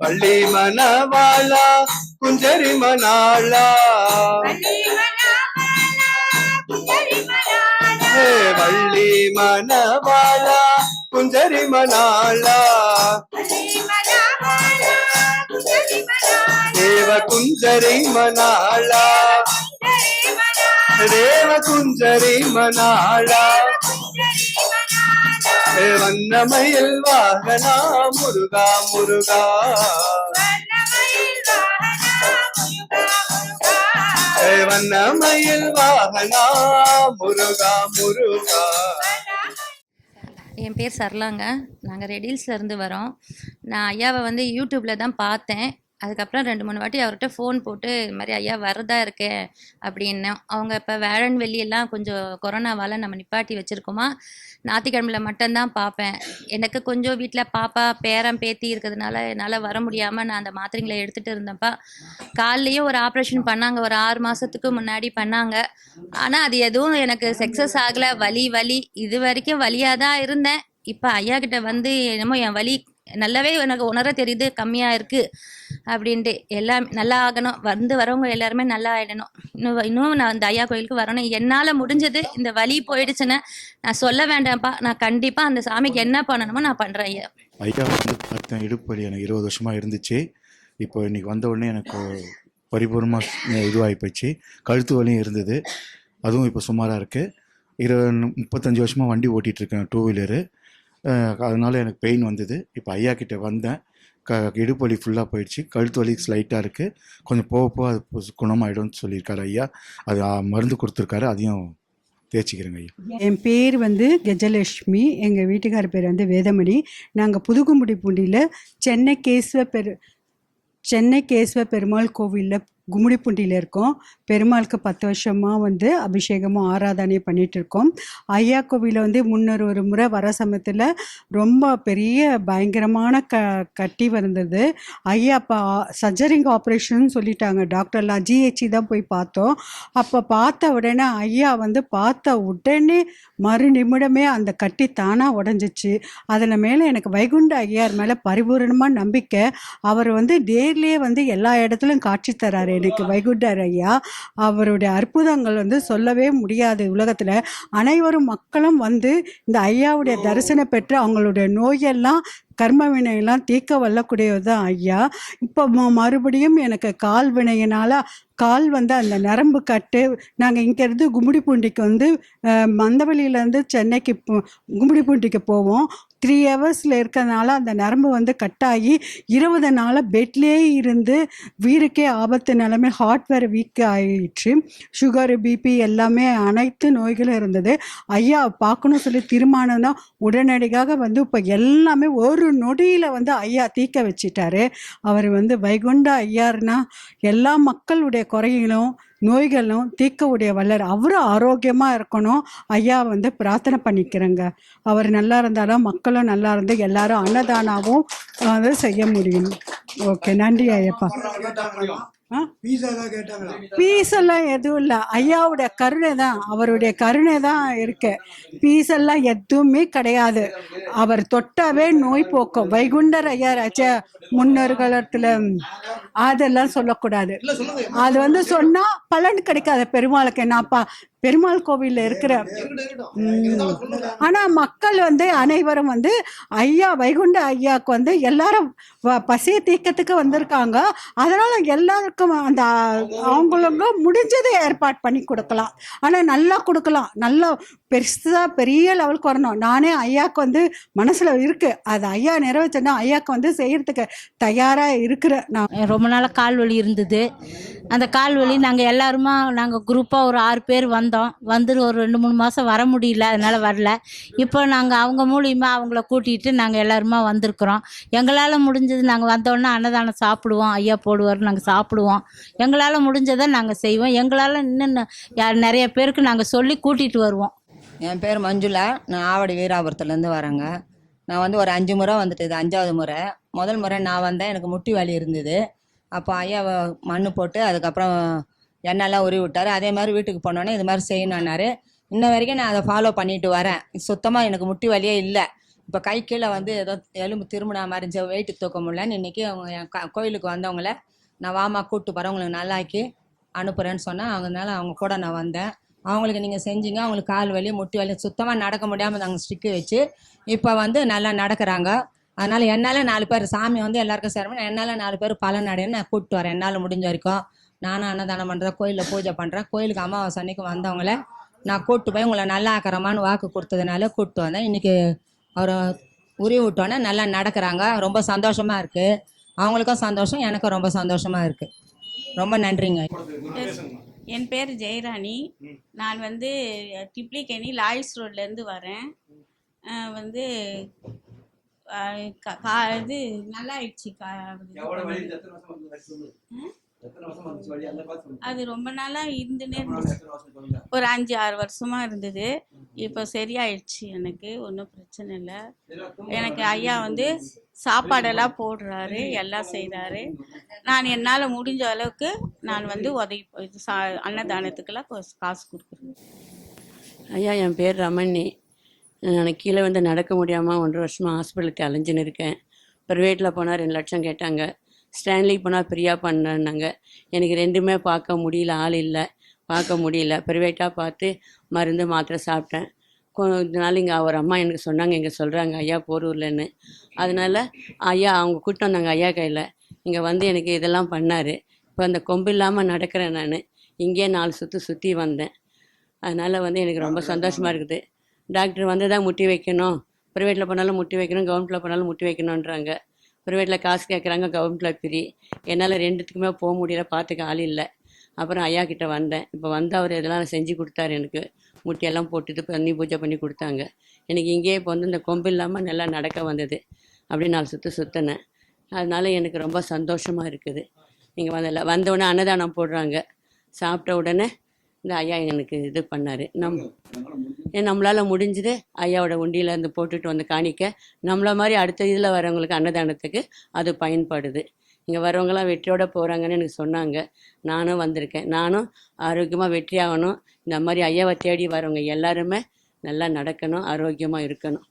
பள்ளி மணவாளா குஞ்சரி மணாளா வள்ளி மணாமலா குஞ்சரி மணாலா ஹே வள்ளி மணவாளா குஞ்சரி மணாளா வள்ளி மணாமலா குஞ்சரி மணாலா தேவ குஞ்சரி மணாளா குஞ்சரி மணாலா தேவ குஞ்சரி மணாளா குஞ்சரி மணாலா ஹே வண்ணமயில் வாகனா முருகா முருகா. வண்ணமயில் வாகனா முருகா முருகா. ஹே வண்ணமயில் வாகனா முருகா முருகா. என் பேர் சரளாங்க. நாங்கள் ரெடில்ஸ்ல இருந்து வரோம். நான் ஐயாவை வந்து யூடியூப்பில் தான் பார்த்தேன். அதுக்கப்புறம் ரெண்டு மூணு வாட்டி அவர்கிட்ட ஃபோன் போட்டு இது மாதிரி ஐயா வரதா இருக்கேன் அப்படின்னோம் அவங்க இப்போ வேழன் வெள்ளியெல்லாம் கொஞ்சம் கொரோனாவால் நம்ம நிப்பாட்டி வச்சுருக்கோமா? ஞாயிற்றுக்கிழமையில மட்டும்தான் பார்ப்பேன். எனக்கு கொஞ்சம் வீட்டில் பாப்பா பேரன் பேத்தி இருக்கிறதுனால என்னால் வர முடியாமல் நான் அந்த மாத்திரைங்களை எடுத்துகிட்டு இருந்தேன்ப்பா. காலையும் ஒரு ஆப்ரேஷன் பண்ணாங்க. ஒரு ஆறு மாதத்துக்கு முன்னாடி பண்ணாங்க. ஆனால் அது எதுவும் எனக்கு சக்ஸஸ் ஆகலை. வலி வலி. இது வரைக்கும் வலியாக தான் இருந்தேன். இப்போ ஐயா கிட்ட வந்து என்னமோ என் வலி நல்லாவே எனக்கு உணர தெரியுது கம்மியாக இருக்குது அப்படின்ட்டு. எல்லாம் நல்லா ஆகணும். வந்து வரவங்க எல்லாருமே நல்லா ஆயிடணும். இன்னும் இன்னும் நான் அந்த ஐயா கோயிலுக்கு வரணும். என்னால் முடிஞ்சது இந்த வழி போயிடுச்சுன்னு நான் சொல்ல வேண்டாம்ப்பா. நான் கண்டிப்பாக அந்த சாமிக்கு என்ன பண்ணணுமோ நான் பண்ணுறேன் ஐயா. ஐயா வந்து பார்த்தேன் இடுப்பு வலி எனக்கு இருபது வருஷமாக இருந்துச்சு. இப்போ இன்னைக்கு வந்த உடனே எனக்கு பரிபூர்ணமாக இதுவாகி போச்சு கழுத்து வலியும் இருந்தது. அதுவும் இப்போ சுமாராக இருக்குது இரு முப்பத்தஞ்சு வருஷமாக வண்டி ஓட்டிகிட்டு இருக்கேன் டூ வீலரு. அதனால் எனக்கு பெயின் வந்தது. இப்போ ஐயா கிட்டே வந்தேன். க இடுப்பு வலி ஃபுல்லாக போயிடுச்சு. கழுத்து வலி ஸ்லைட்டாக இருக்குது கொஞ்சம் போக போக அது குணமாயிடும்னு சொல்லியிருக்காரு ஐயா. அது மருந்து கொடுத்துருக்காரு. அதையும் தேய்ச்சிக்கிறேங்க ஐயா. என் பேர் வந்து கஜலட்சுமி. எங்கள் வீட்டுக்கார பேர் வந்து வேதமணி. நாங்கள் புதுக்கும்புடி பூண்டியில் சென்னை கேஸ்வ பெரு சென்னை கேஸ்வ பெருமாள் கோவிலில் கும்மிடிப்பூண்டியில் இருக்கோம். பெருமாளுக்கு பத்து வருஷமாக வந்து அபிஷேகமும் ஆராதனையும் பண்ணிட்டு இருக்கோம் ஐயா கோவிலில் வந்து முன்னர் ஒரு முறை வர சமயத்தில் ரொம்ப பெரிய பயங்கரமான க கட்டி வந்தது. ஐயா அப்போ சர்ஜரிங் ஆப்ரேஷன் சொல்லிட்டாங்க. டாக்டர்லாம் ஜிஹெச்சி தான் போய் பார்த்தோம். அப்போ பார்த்த உடனே ஐயா வந்து பார்த்த உடனே மறு நிமிடமே அந்த கட்டி தானாக உடஞ்சிச்சு. அதில் மேலே எனக்கு வைகுண்ட ஐயார் மேலே பரிபூரணமாக நம்பிக்கை. அவர் வந்து நேர்லேயே வந்து எல்லா இடத்துலையும் காட்சி தராரு எனக்கு வைகுண்டர் ஐயா. அவருடைய அற்புதங்கள் வந்து சொல்லவே முடியாது உலகத்தில். அனைவரும் மக்களும் வந்து இந்த ஐயாவுடைய தரிசனம் பெற்று அவங்களுடைய நோயெல்லாம் கர்ம வினையெல்லாம் தீர்க்க வல்லக்கூடியது தான் ஐயா. இப்போ மறுபடியும் எனக்கு கால் வினையினால் கால் வந்து அந்த நரம்பு கட்டு. நாங்கள் இங்கேருந்து பூண்டிக்கு வந்து மந்தவெளியிலேருந்து சென்னைக்கு போ- பூண்டிக்கு போவோம். த்ரீ ஹவர்ஸில் இருக்கிறதுனால அந்த நரம்பு வந்து கட்டாகி இருபது நாளாக பெட்லேயே இருந்து வீருக்கே ஆபத்து நிலைமை ஹார்ட் வேறு வீக் ஆகிடுச்சு சுகரு பிபி எல்லாமே அனைத்து நோய்களும் இருந்தது. ஐயா பார்க்கணும் சொல்லி தீர்மானம் தான் உடனடியாக வந்து இப்போ எல்லாமே ஒரு நொடியில் வந்து ஐயா தீக்க வச்சிட்டாரு. அவர் வந்து வைகுண்ட ஐயாருனா எல்லா மக்களுடைய குறைகளும் நோய்களும் தீர்க்கக்கூடிய வல்லர். அவரும் ஆரோக்கியமாக இருக்கணும். ஐயா வந்து பிரார்த்தனை பண்ணிக்கிறேங்க. அவர் நல்லா இருந்தாலும் மக்களும் நல்லா இருந்து எல்லாரும் அன்னதானாவும் அதை செய்ய முடியும். ஓகே நன்றி ஐயப்பா. ஆ? பீஸ் எல்லாம் எதுவும் இல்லை. ஐயாவுடைய கருணை தான் அவருடைய கருணை தான் இருக்கு. பீஸ் எல்லாம் எதுவுமே கிடையாது. அவர் தொட்டாவே நோய் போக்கும். வைகுண்டர் ஐயா ராஜா முன்னோர்களத்துல அதெல்லாம் சொல்லக்கூடாது. அது வந்து சொன்னா பலன் கிடைக்காது பெருமாளுக்கு. நான் பா பெருமாள் கோவில்ல இருக்கிற ம். ஆனா மக்கள் வந்து அனைவரும் வந்து ஐயா வைகுண்ட ஐயாவுக்கு வந்து எல்லாரும் வ- பசியை தீர்க்கத்துக்கு வந்திருக்காங்க. அதனால எல்லாருக்கும் அந்த அவங்களுக்கு முடிஞ்சதை ஏற்பாடு பண்ணி கொடுக்கலாம். ஆனா நல்லா கொடுக்கலாம். நல்லா பெருசா பெரிய லெவலுக்கு வரணும். நானே ஐயாவுக்கு வந்து மனசுல இருக்கு. அது ஐயா நிறைவேற்றனா ஐயாவுக்கு வந்து செய்யறதுக்கு தயாரா இருக்கிற நான். ரொம்ப நாளாக கால் வலி இருந்தது. அந்த கால் வலி நாங்கள் எல்லாருமா நாங்கள் குரூப்பாக ஒரு ஆறு பேர் வந்தோம். வந்தோம். வந்து ஒரு ரெண்டு மூணு மாதம் வர முடியல அதனால் வரல. இப்போ நாங்கள் அவங்க மூலியமாக அவங்கள கூட்டிகிட்டு நாங்கள் எல்லாருமா வந்திருக்கிறோம். எங்களால் முடிஞ்சது நாங்கள் வந்தோடனே அன்னதானம் சாப்பிடுவோம் ஐயா போடுவார் நாங்கள் சாப்பிடுவோம். எங்களால் முடிஞ்சதை நாங்கள் செய்வோம். எங்களால் இன்னும் நிறைய பேருக்கு நாங்கள் சொல்லி கூட்டிகிட்டு வருவோம். என் பேர் மஞ்சுளா. நான் ஆவடி வீராபுரத்துலேருந்து வரேங்க. நான் வந்து ஒரு அஞ்சு முறை வந்துட்டு இது அஞ்சாவது முறை. முதல் முறை நான் வந்தேன். எனக்கு முட்டி வலி இருந்தது. அப்போ ஐயா மண் போட்டு அதுக்கப்புறம் எண்ணெய்லாம் உருவி விட்டார் அதே மாதிரி வீட்டுக்கு போனோன்னே இது மாதிரி செய்யணுன்னாரு இன்ன வரைக்கும் நான் அதை ஃபாலோ பண்ணிட்டு வரேன். சுத்தமாக எனக்கு முட்டி வலியே இல்லை. இப்போ கை கீழே வந்து ஏதோ எலும்பு திரும்பினா மறைஞ்ச வெயிட்டு தூக்க முடியலன்னு இன்றைக்கி அவங்க என் க- கோயிலுக்கு வந்தவங்கள நான் வாமா கூப்பிட்டு போகிறேன் உங்களுக்கு நல்லாக்கி அனுப்புகிறேன்னு சொன்னேன் அதனால அவங்க கூட நான் வந்தேன். அவங்களுக்கு நீங்கள் செஞ்சீங்க. அவங்களுக்கு கால் வலி முட்டி வலி சுத்தமாக நடக்க முடியாமல் நாங்கள் ஸ்டிக்கு வச்சு இப்போ வந்து நல்லா நடக்கிறாங்க. அதனால் என்னால் நாலு பேர் சாமி வந்து எல்லாருக்கும் சேரணும். என்னால் நாலு பேர் பலன் அடையன்னு நான் கூப்பிட்டு வரேன். என்னால் முடிஞ்ச வரைக்கும். நானும் அன்னதானம் பண்ணுறேன் கோயிலில் பூஜை பண்ணுறேன் கோயிலுக்கு அமாவாசை அன்னைக்கு வந்தவங்கள நான் கூப்பிட்டு போய் உங்களை நல்லா ஆக்கிறமான்னு வாக்கு கொடுத்ததுனால கூப்பிட்டு வந்தேன். இன்றைக்கி அவர் உருவி விட்டோன்னே நல்லா நடக்கிறாங்க. ரொம்ப சந்தோஷமாக இருக்குது அவங்களுக்கும் சந்தோஷம் எனக்கும் ரொம்ப சந்தோஷமாக இருக்குது ரொம்ப நன்றிங்க. என் பேர் ஜெயராணி. நான் வந்து டிப்ளிகேணி லாயிஸ் ரோட்லேருந்து வரேன். வந்து கா- கா இது நல்லா ஆயிடுச்சு கா. அது ரொம்ப நாளாக இருந்துன்னே இருந்துச்சு. ஒரு அஞ்சு ஆறு வருஷமா இருந்தது. இப்போ சரியாயிடுச்சு எனக்கு. ஒன்றும் பிரச்சனை இல்லை. எனக்கு ஐயா வந்து சாப்பாடெல்லாம் போடுறாரு எல்லாம் செய்கிறாரு நான் என்னால் முடிஞ்ச அளவுக்கு நான் வந்து உதவி சா அன்னதானத்துக்கெல்லாம் காசு கொடுக்குறேன். ஐயா என் பேர் ரமணி. நான் கீழே வந்து நடக்க முடியாமல் ஒன்றரை வருஷமாக ஹாஸ்பிட்டலுக்கு அலைஞ்சுன்னு இருக்கேன். ப்ரைவேட்டில் போனால் ரெண்டு லட்சம் கேட்டாங்க. ஸ்டான்லி போனால் ஃப்ரீயாக பண்ணாங்க எனக்கு ரெண்டுமே பார்க்க முடியல ஆள் இல்லை. பார்க்க முடியல. ப்ரைவேட்டாக பார்த்து மருந்து மாத்திரை சாப்பிட்டேன். கொஞ்ச நாள் இங்கே அவர் அம்மா எனக்கு சொன்னாங்க இங்கே சொல்கிறாங்க ஐயா போரூர்லன்னு. அதனால ஐயா அவங்க கூப்பிட்டு வந்தாங்க ஐயா கையில். இங்கே வந்து எனக்கு இதெல்லாம் பண்ணார். இப்போ அந்த கொம்பு இல்லாமல் நடக்கிறேன் நான். இங்கேயே நாலு சுற்று சுற்றி வந்தேன். அதனால் வந்து எனக்கு ரொம்ப சந்தோஷமாக இருக்குது. டாக்டர் வந்து தான் முட்டி வைக்கணும். ப்ரைவேட்டில் போனாலும் முட்டி வைக்கணும் கவர்மெண்ட்டில் போனாலும் முட்டி வைக்கணுன்றாங்க ப்ரைவேட்டில் காசு கேட்குறாங்க கவர்மெண்ட்டில் ஃப்ரீ என்னால் ரெண்டுத்துக்குமே போக முடியல பார்த்துக்க ஆள் இல்லை. அப்புறம் ஐயா கிட்டே வந்தேன். இப்போ வந்து அவர் இதெல்லாம் செஞ்சு கொடுத்தாரு எனக்கு. முட்டியெல்லாம் போட்டுட்டு பண்ணி பூஜை பண்ணி கொடுத்தாங்க. எனக்கு இங்கேயே இப்போ வந்து இந்த கொம்பு இல்லாமல் நல்லா நடக்க வந்தது. அப்படி நாலு சுற்று சுற்றினேன் அதனால் எனக்கு ரொம்ப சந்தோஷமாக இருக்குது. இங்கே வந்தல வந்த உடனே அன்னதானம் போடுறாங்க. சாப்பிட்ட உடனே இந்த ஐயா எனக்கு இது பண்ணார். நம் ஏன் நம்மளால் முடிஞ்சது. ஐயாவோட உண்டியில் இருந்து போட்டுட்டு வந்து காணிக்க. நம்மள மாதிரி அடுத்த இதில் வரவங்களுக்கு அன்னதானத்துக்கு அது பயன்படுது. இங்கே வரவங்களாம் வெற்றியோட போகிறாங்கன்னு எனக்கு சொன்னாங்க. நானும் வந்திருக்கேன். நானும் ஆரோக்கியமாக வெற்றி ஆகணும். இந்த மாதிரி ஐயாவை தேடி வரவங்க எல்லாருமே நல்லா நடக்கணும் ஆரோக்கியமாக இருக்கணும்.